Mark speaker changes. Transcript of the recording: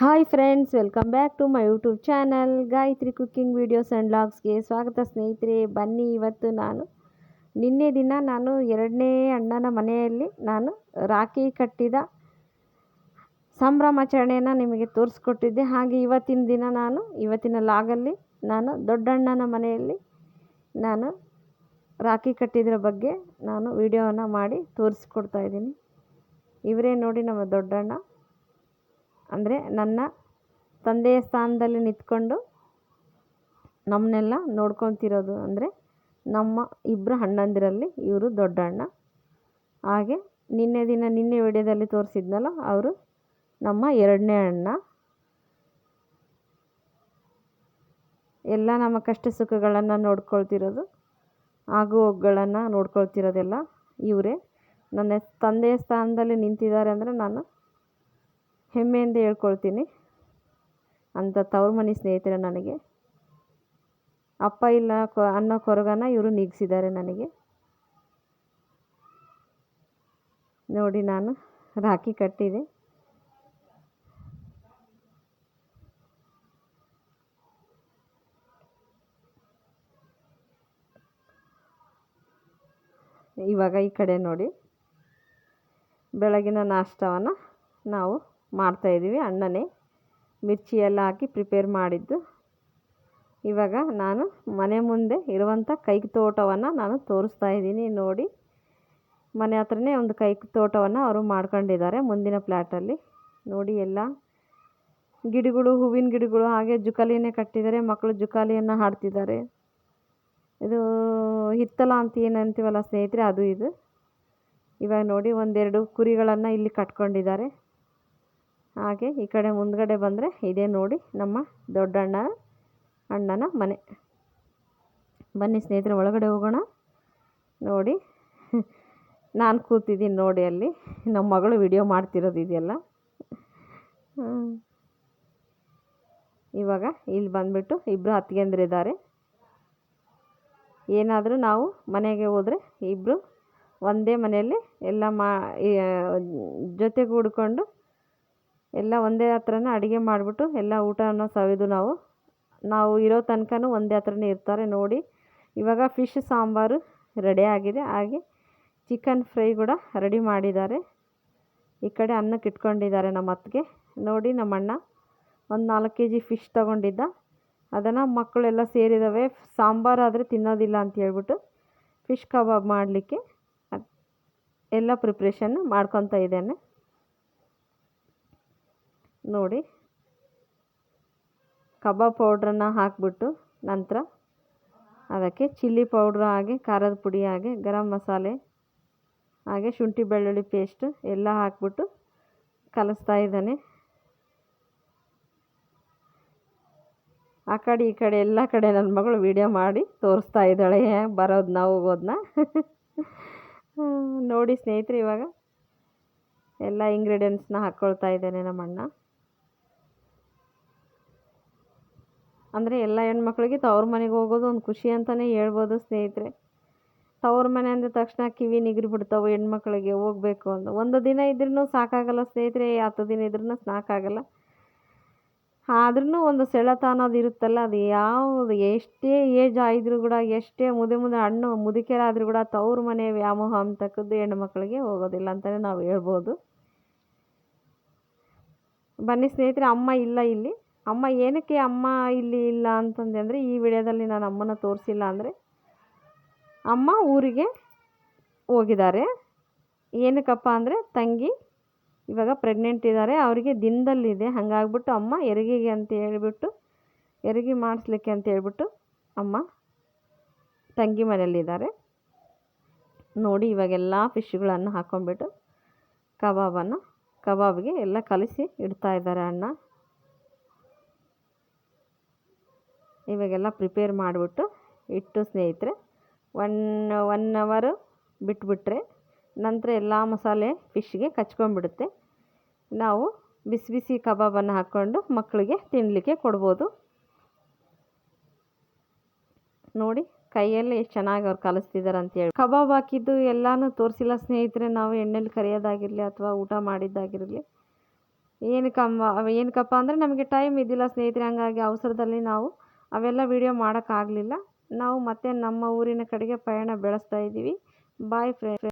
Speaker 1: Hi friends, welcome back to my YouTube channel Gayathri cooking videos and ಲಾಗ್ಸ್ಗೆ ಸ್ವಾಗತ ಸ್ನೇಹಿತರೆ. ಬನ್ನಿ ಇವತ್ತು ನಾನು ನಿನ್ನೆ ದಿನ ನಾನು ಎರಡನೇ ಅಣ್ಣನ ಮನೆಯಲ್ಲಿ ನಾನು ರಾಖಿ ಕಟ್ಟಿದ ಸಂಭ್ರಮಾಚರಣೆಯನ್ನು ನಿಮಗೆ ತೋರಿಸ್ಕೊಟ್ಟಿದ್ದೆ. ಹಾಗೆ ಇವತ್ತಿನ ದಿನ ನಾನು, ಇವತ್ತಿನ ಲಾಗಲ್ಲಿ ನಾನು ದೊಡ್ಡಣ್ಣನ ಮನೆಯಲ್ಲಿ ನಾನು ರಾಖಿ ಕಟ್ಟಿದ್ರ ಬಗ್ಗೆ ನಾನು ವಿಡಿಯೋವನ್ನು ಮಾಡಿ ತೋರಿಸ್ಕೊಡ್ತಾ ಇದ್ದೀನಿ. ಇವರೇ ನೋಡಿ ನಮ್ಮ ದೊಡ್ಡಣ್ಣ. ಅಂದರೆ ನನ್ನ ತಂದೆಯ ಸ್ಥಾನದಲ್ಲಿ ನಿಂತ್ಕೊಂಡು ನಮ್ಮನ್ನೆಲ್ಲ ನೋಡ್ಕೊತಿರೋದು ಅಂದರೆ ನಮ್ಮ ಇಬ್ಬರು ಅಣ್ಣಂದಿರಲ್ಲಿ ಇವರು ದೊಡ್ಡ ಅಣ್ಣ ಹಾಗೆ ನಿನ್ನೆ ದಿನ ನಿನ್ನೆ ವಿಡಿಯೋದಲ್ಲಿ ತೋರಿಸಿದ್ನಲ್ಲ, ಅವರು ನಮ್ಮ ಎರಡನೇ ಅಣ್ಣ. ಎಲ್ಲ ನಮ್ಮ ಕಷ್ಟ ಸುಖಗಳನ್ನು ನೋಡ್ಕೊಳ್ತಿರೋದು ಆಗು ಹೋಗುಗಳನ್ನು ನೋಡ್ಕೊಳ್ತಿರೋದೆಲ್ಲ ಇವರೇ. ನನ್ನ ತಂದೆಯ ಸ್ಥಾನದಲ್ಲಿ ನಿಂತಿದ್ದಾರೆ ಅಂದರೆ ನಾನು ಹೆಮ್ಮೆಯಿಂದ ಹೇಳ್ಕೊಳ್ತೀನಿ. ಅಂತ ತವ್ರ ಮನೆ ಸ್ನೇಹಿತರೆ ನನಗೆ. ಅಪ್ಪ ಇಲ್ಲ, ಕೊ, ಅನ್ನೋ ಕೊರಗನ ಇವರು ನೀಗಿಸಿದ್ದಾರೆ ನನಗೆ. ನೋಡಿ ನಾನು ರಾಖಿ ಕಟ್ಟಿದೆ. ಇವಾಗ ಈ ಕಡೆ ನೋಡಿ. ಬೆಳಗಿನ ನಾಷ್ಟವನ್ನು ನಾವು ಮಾಡ್ತಾಯಿದ್ದೀವಿ ಅಣ್ಣನೇ. ಮಿರ್ಚಿ ಎಲ್ಲ ಹಾಕಿ ಪ್ರಿಪೇರ್ ಮಾಡಿದ್ದು. ಇವಾಗ ನಾನು ಮನೆ ಮುಂದೆ ಇರುವಂಥ ಕೈ ತೋಟವನ್ನು ನಾನು ತೋರಿಸ್ತಾ ಇದ್ದೀನಿ ನೋಡಿ. ಮನೆ ಹತ್ರನೇ ಒಂದು ಕೈ ತೋಟವನ್ನು ಅವರು ಮಾಡ್ಕೊಂಡಿದ್ದಾರೆ ಮುಂದಿನ ಪ್ಲ್ಯಾಟಲ್ಲಿ ನೋಡಿ ಎಲ್ಲ. ಗಿಡಗಳು, ಹೂವಿನ ಗಿಡಗಳು ಹಾಗೆ ಜುಕಾಲಿನೇ ಕಟ್ಟಿದ್ದಾರೆ, ಮಕ್ಕಳು ಜುಕಾಲಿಯನ್ನು ಹಾಡ್ತಿದ್ದಾರೆ ಇದು ಹಿತ್ತಲ ಅಂತ ಏನಂತೀವಲ್ಲ ಸ್ನೇಹಿತರೆ, ಅದು ಇದು. ಇವಾಗ ನೋಡಿ ಒಂದೆರಡು ಕುರಿಗಳನ್ನು ಇಲ್ಲಿ ಕಟ್ಕೊಂಡಿದ್ದಾರೆ. ಹಾಗೆ ಈ ಕಡೆ ಮುಂದ್ಗಡೆ ಬಂದರೆ ಇದೇ ನೋಡಿ ನಮ್ಮ ದೊಡ್ಡಣ್ಣ ಅಣ್ಣನ ಮನೆ. ಬನ್ನಿ ಸ್ನೇಹಿತರೆ, ಒಳಗಡೆ ಹೋಗೋಣ. ನೋಡಿ, ನಾನು ಕೂತಿದ್ದೀನಿ ನೋಡಿ ಅಲ್ಲಿ. ನಮ್ಮ ಮಗಳು ವಿಡಿಯೋ ಮಾಡ್ತಿರೋದು ಇದೆಯಲ್ಲ. ಇವಾಗ ಇಲ್ಲಿ ಬಂದುಬಿಟ್ಟು ಇಬ್ಬರು ಹತ್ತಿಗೆಂದ್ರಿದ್ದಾರೆ ಏನಾದರೂ ನಾವು ಮನೆಗೆ ಹೋದರೆ ಇಬ್ಬರು ಒಂದೇ ಮನೆಯಲ್ಲಿ ಎಲ್ಲ ಮಾ ಜೊತೆಗೂಡಿಕೊಂಡು ಎಲ್ಲ ಒಂದೇ ಹತ್ರನೇ ಅಡುಗೆ ಮಾಡಿಬಿಟ್ಟು ಎಲ್ಲ ಊಟವನ್ನು ಸವಿದು ನಾವು ನಾವು ಇರೋ ತನಕನೂ ಒಂದೇ ಹತ್ರನೇ ಇರ್ತಾರೆ ನೋಡಿ. ಇವಾಗ ಫಿಶ್ ಸಾಂಬಾರು ರೆಡಿ ಆಗಿದೆ. ಹಾಗೆ ಚಿಕನ್ ಫ್ರೈ ಕೂಡ ರೆಡಿ ಮಾಡಿದ್ದಾರೆ. ಈ ಕಡೆ ಅನ್ನಕ್ಕೆ ಇಟ್ಕೊಂಡಿದ್ದಾರೆ ನಮ್ಮ ಅತ್ತಿಗೆ. ನೋಡಿ ನಮ್ಮ ಅಣ್ಣ, ಒಂದು ನಾಲ್ಕು ಕೆ ಜಿ ಫಿಶ್ ತೊಗೊಂಡಿದ್ದ. ಅದನ್ನು ಮಕ್ಕಳೆಲ್ಲ ಸೇರಿದ್ದಾವೆ. ಸಾಂಬಾರು ಆದರೆ ತಿನ್ನೋದಿಲ್ಲ ಅಂತ ಹೇಳ್ಬಿಟ್ಟು ಫಿಶ್ ಕಬಾಬ್ ಮಾಡಲಿಕ್ಕೆ ಎಲ್ಲ ಪ್ರಿಪ್ರೇಷನ್ ಮಾಡ್ಕೊತಾ ಇದ್ದೇನೆ. ನೋಡಿ. ಕಬಾಬ್ ಪೌಡ್ರನ್ನು ಹಾಕಿಬಿಟ್ಟು ನಂತರ ಅದಕ್ಕೆ ಚಿಲ್ಲಿ ಪೌಡ್ರ್ ಹಾಗೆ ಖಾರದ ಪುಡಿ ಹಾಗೆ ಗರಂ ಮಸಾಲೆ ಹಾಗೆ ಶುಂಠಿ ಬೆಳ್ಳುಳ್ಳಿ ಪೇಸ್ಟ್ ಎಲ್ಲ ಹಾಕಿಬಿಟ್ಟು ಕಲಿಸ್ತಾ ಇದ್ದಾನೆ. ಆ ಕಡೆ ಈ ಕಡೆ ಎಲ್ಲ ಕಡೆ ನನ್ನ ಮಗಳು ವೀಡಿಯೋ ಮಾಡಿ ತೋರಿಸ್ತಾ ಇದ್ದಾಳೆ. ನಾವು ಹೋಗೋದನ್ನ ನೋಡಿ ಸ್ನೇಹಿತರೆ ಇವಾಗ ಎಲ್ಲ ಇಂಗ್ರೀಡಿಯೆಂಟ್ಸ್ನ ಹಾಕ್ಕೊಳ್ತಾ ಇದ್ದಾನೆ ನಮ್ಮ ಅಣ್ಣ ಅಂದರೆ ಎಲ್ಲ ಹೆಣ್ಮಕ್ಳಿಗೆ ತವ್ರ ಮನೆಗೆ ಹೋಗೋದು ಒಂದು ಖುಷಿ ಅಂತಲೇ ಹೇಳ್ಬೋದು ಸ್ನೇಹಿತರೆ. ತವ್ರ ಮನೆ ಅಂದ ತಕ್ಷಣ ಕಿವಿ ನಿಗರಿ ಬಿಡ್ತಾವೆ ಹೆಣ್ಮಕ್ಳಿಗೆ ಹೋಗಬೇಕು ಅಂತ. ಒಂದು ದಿನ ಇದ್ರೂ ಸಾಕಾಗಲ್ಲ ಸ್ನೇಹಿತರೆ, ಹತ್ತು ದಿನ ಇದ್ರೂ ಸಾಕಾಗಲ್ಲ ಆದ್ರೂ ಒಂದು ಸೆಳೆತ ಅನ್ನೋದು ಇರುತ್ತಲ್ಲ, ಅದು ಯಾವುದು ಎಷ್ಟೇ ಏಜ್ ಆಯಿದ್ರು ಕೂಡ, ಎಷ್ಟೇ ಮುದೆ ಮುದೆ ಹಣ್ಣು ಮುದುಕಿಯರಾದರೂ ಕೂಡ ತವ್ರ ಮನೆ ವ್ಯಾಮೋಹ ಅಂತಕ್ಕದ್ದು ಹೆಣ್ಮಕ್ಳಿಗೆ ಹೋಗೋದಿಲ್ಲ ಅಂತಲೇ ನಾವು ಹೇಳ್ಬೋದು. ಬನ್ನಿ ಸ್ನೇಹಿತರೆ, ಅಮ್ಮ ಇಲ್ಲ ಇಲ್ಲಿ. ಅಮ್ಮ ಏನಕ್ಕೆ ಅಮ್ಮ ಇಲ್ಲಿ ಇಲ್ಲ ಅಂತಂದೆ ಅಂದರೆ, ಈ ವಿಡಿಯೋದಲ್ಲಿ ನಾನು ಅಮ್ಮನ ತೋರಿಸಿಲ್ಲ ಅಂದರೆ, ಅಮ್ಮ ಊರಿಗೆ ಹೋಗಿದ್ದಾರೆ. ಏನಕ್ಕಪ್ಪ ಅಂದರೆ, ತಂಗಿ ಇವಾಗ ಪ್ರೆಗ್ನೆಂಟ್ ಇದ್ದಾರೆ. ಅವರಿಗೆ ದಿನದಲ್ಲಿದೆ ಹಾಗಾಗ್ಬಿಟ್ಟು ಅಮ್ಮ ಹೆರಿಗೆಗೆ ಅಂತ ಹೇಳಿಬಿಟ್ಟು, ಹೆರಿಗೆ ಮಾಡಿಸ್ಲಿಕ್ಕೆ ಅಂತ ಹೇಳ್ಬಿಟ್ಟು ಅಮ್ಮ ತಂಗಿ ಮನೆಯಲ್ಲಿದ್ದಾರೆ ನೋಡಿ ಇವಾಗೆಲ್ಲ ಫಿಶ್ಗಳನ್ನು ಹಾಕ್ಕೊಂಬಿಟ್ಟು ಕಬಾಬನ್ನು, ಕಬಾಬ್ಗೆ ಎಲ್ಲ ಕಲಿಸಿ ಇಡ್ತಾ ಇದ್ದಾರೆ ಅಣ್ಣ. ಇವಾಗೆಲ್ಲ ಪ್ರಿಪೇರ್ ಮಾಡಿಬಿಟ್ಟು ಇಟ್ಟು ಸ್ನೇಹಿತರೆ ಒನ್ ಒನ್ ಅವರು ಬಿಟ್ಬಿಟ್ರೆ ನಂತರ ಎಲ್ಲ ಮಸಾಲೆ ಫಿಶ್ಗೆ ಕಚ್ಕೊಂಬಿಡುತ್ತೆ ನಾವು ಬಿಸಿ ಬಿಸಿ ಕಬಾಬನ್ನು ಹಾಕ್ಕೊಂಡು ಮಕ್ಕಳಿಗೆ ತಿನ್ನಲಿಕ್ಕೆ ಕೊಡ್ಬೋದು. ನೋಡಿ, ಕೈಯಲ್ಲಿ ಎಷ್ಟು ಚೆನ್ನಾಗಿ ಅವ್ರು ಕಲಿಸ್ತಿದ್ದಾರೆ ಅಂತೇಳಿ ಕಬಾಬ್ ಹಾಕಿದ್ದು ಎಲ್ಲನೂ ತೋರಿಸಿಲ್ಲ ಸ್ನೇಹಿತರೆ, ನಾವು ಎಣ್ಣೆಲಿ ಕರಿಯೋದಾಗಿರಲಿ ಅಥವಾ ಊಟ ಮಾಡಿದ್ದಾಗಿರಲಿ. ಏನಕ್ಕಮ್ಮ ಏನಕ್ಕಪ್ಪ ಅಂದರೆ ನಮಗೆ ಟೈಮ್ ಇದ್ದಿಲ್ಲ ಸ್ನೇಹಿತರೆ, ಹಂಗಾಗಿ ಅವಸರದಲ್ಲಿ ನಾವು ಅವೆಲ್ಲ ವೀಡಿಯೋ ಮಾಡೋಕ್ಕಾಗ್ಲಿಲ್ಲ. ನಾವು ಮತ್ತೆ ನಮ್ಮ ಊರಿನ ಕಡೆಗೆ ಪಯಣ ಬೆಳೆಸ್ತಾ ಇದ್ದೀವಿ. Boy friend